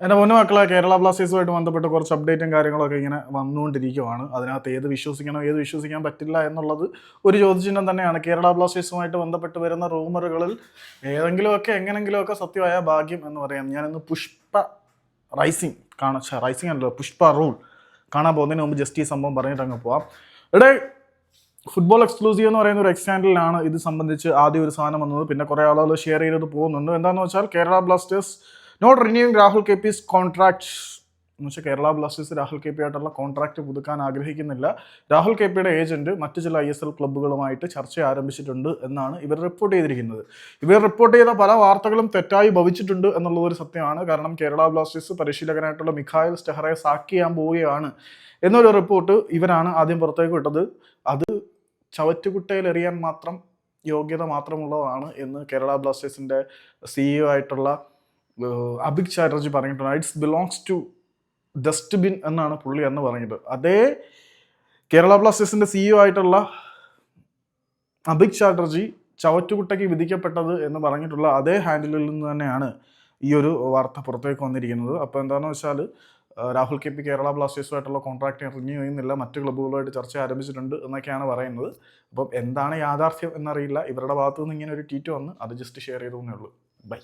എന്റെ പൊന്നു മക്കളെ കേരള ബ്ലാസ്റ്റേഴ്സുമായിട്ട് ബന്ധപ്പെട്ട് കുറച്ച് അപ്ഡേറ്റും കാര്യങ്ങളൊക്കെ ഇങ്ങനെ വന്നുകൊണ്ടിരിക്കുവാണ്. അതിനകത്ത് ഏത് വിശ്വസിക്കണം ഏത് വിശ്വസിക്കാൻ പറ്റില്ല എന്നുള്ളത് ഒരു ചോദ്യചിഹ്നം തന്നെയാണ്. കേരള ബ്ലാസ്റ്റേഴ്സുമായിട്ട് ബന്ധപ്പെട്ട് വരുന്ന റൂമറുകളിൽ ഏതെങ്കിലുമൊക്കെ എങ്ങനെങ്കിലുമൊക്കെ സത്യമായ ഭാഗ്യം എന്ന് പറയാം. ഞാനിന്ന് പുഷ്പ റൈസിങ് കാണാ റൈസിങ് അല്ലല്ലോ പുഷ്പ റൂൾ കാണാൻ പോകുന്നതിന് മുമ്പ് ജസ്റ്റ് ഈ സംഭവം പറഞ്ഞിട്ട് അങ്ങ് പോവാം. ഇവിടെ ഫുട്ബോൾ എക്സ്ക്ലൂസീവ് എന്ന് പറയുന്ന ഒരു എക്സാൻഡിലാണ് ഇത് സംബന്ധിച്ച് ആദ്യം ഒരു സാധനം വന്നത്. പിന്നെ കുറേ ആളുകൾ ഷെയർ ചെയ്തത് പോകുന്നുണ്ട്. എന്താണെന്ന് വെച്ചാൽ Kerala Blasters not renewing Rahul K P's contract എന്ന് വെച്ചാൽ Kerala Blasters Rahul K P ആയിട്ടുള്ള കോൺട്രാക്ട് പുതുക്കാൻ ആഗ്രഹിക്കുന്നില്ല. രാഹുൽ കെ പിയുടെ ഏജന്റ് മറ്റു ചില ഐ എസ് എൽ ക്ലബ്ബുകളുമായിട്ട് ചർച്ച ആരംഭിച്ചിട്ടുണ്ട് എന്നാണ് ഇവർ റിപ്പോർട്ട് ചെയ്തിരിക്കുന്നത്. ഇവർ റിപ്പോർട്ട് ചെയ്ത പല വാർത്തകളും തെറ്റായി ഭവിച്ചിട്ടുണ്ട് എന്നുള്ളത് ഒരു സത്യമാണ്. കാരണം കേരള ബ്ലാസ്റ്റേഴ്സ് പരിശീലകനായിട്ടുള്ള മിഖായൽ സ്റ്റെഹറെ സാക്ക് ചെയ്യാൻ പോവുകയാണ് എന്നൊരു റിപ്പോർട്ട് ഇവരാണ് ആദ്യം പുറത്തേക്ക് വിട്ടത്. അത് ചവറ്റുകുട്ടയിലെറിയാൻ മാത്രം യോഗ്യത മാത്രമുള്ളതാണ് എന്ന് കേരള ബ്ലാസ്റ്റേഴ്സിന്റെ സിഇഒ ആയിട്ടുള്ള അഭിക് ചാറ്റർജി പറഞ്ഞിട്ടുണ്ട് ഇറ്റ്സ് ബിലോങ്സ് ടു ഡസ്റ്റ്ബിൻ എന്നാണ് പുള്ളി എന്ന് പറഞ്ഞത്. അതേ കേരള ബ്ലാസ്റ്റേഴ്സിന്റെ സിഇഒ ആയിട്ടുള്ള അഭിക് ചാറ്റർജി ചവറ്റുകുട്ടയ്ക്ക് വിധിക്കപ്പെട്ടത് എന്ന് പറഞ്ഞിട്ടുള്ള അതേ ഹാൻഡിലിൽ നിന്ന് തന്നെയാണ് ഈ ഒരു വാർത്ത പുറത്തേക്ക് വന്നിരിക്കുന്നത്. അപ്പോൾ എന്താണെന്ന് വെച്ചാൽ രാഹുൽ കെ പി കേരള ബ്ലാസ്റ്റേഴ്സുമായിട്ടുള്ള കോൺട്രാക്ട് റിന്യൂ ചെയ്യുന്നില്ല മറ്റ് ക്ലബ്ബുകളുമായിട്ട് ചർച്ച ആരംഭിച്ചിട്ടുണ്ട് എന്നൊക്കെയാണ് പറയുന്നത്. അപ്പം എന്താണ് യാഥാർത്ഥ്യം എന്നറിയില്ല. ഇവരുടെ ഭാഗത്തു നിന്ന് ഇങ്ങനെ ഒരു ട്വീറ്റ് വന്ന് അത് ജസ്റ്റ് ഷെയർ ചെയ്തു എന്നേ ഉള്ളൂ. ബൈ